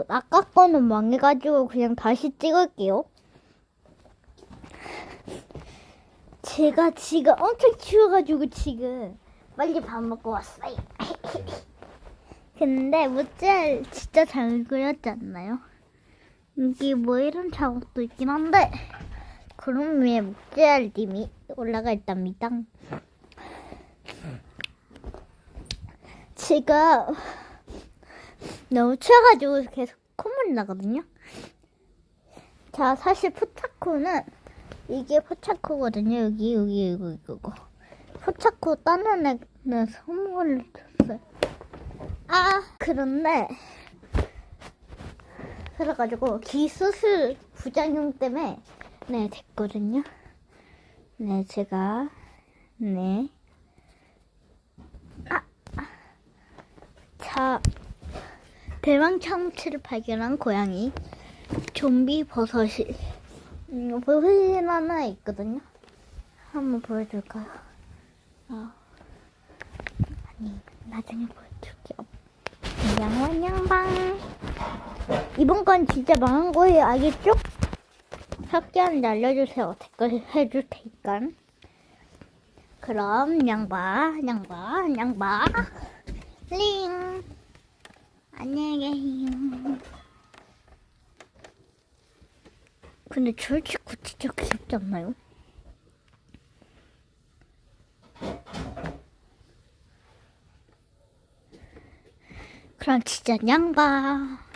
어, 아까 거는 망해가지고 그냥 다시 찍을게요. 제가 지금 엄청 추워가지고 지금 빨리 밥 먹고 왔어요. 근데 모찌알 진짜 잘 그렸지 않나요? 여기 뭐 이런 자국도 있긴 한데 그럼 위에 모찌알님이 올라가 있답니다. 제가 너무 추워가지고 계속 콧물이 나거든요. 자, 사실 포차코는 이게 포차코거든요. 여기, 여기, 이거, 이거. 포차코 다른 애는 선물을 줬어요. 아, 그런데, 그래가지고, 기수술 부작용 때문에, 네, 됐거든요. 네, 제가, 네. 아, 자, 대왕 참치를 발견한 고양이 좀비 버섯이 음, 버섯이 하나 있거든요. 한번 보여줄까요? 아, 아니 나중에 보여줄게요. 양반 양방 이번 건 진짜 망한 거예요. 알겠죠? 삭제하는지 알려주세요. 댓글 해줄 테니까. 그럼 양바 양바 양바 링 안녕히 계세요. 근데 철치구 진짜 귀엽지 않나요? 그럼 진짜 양바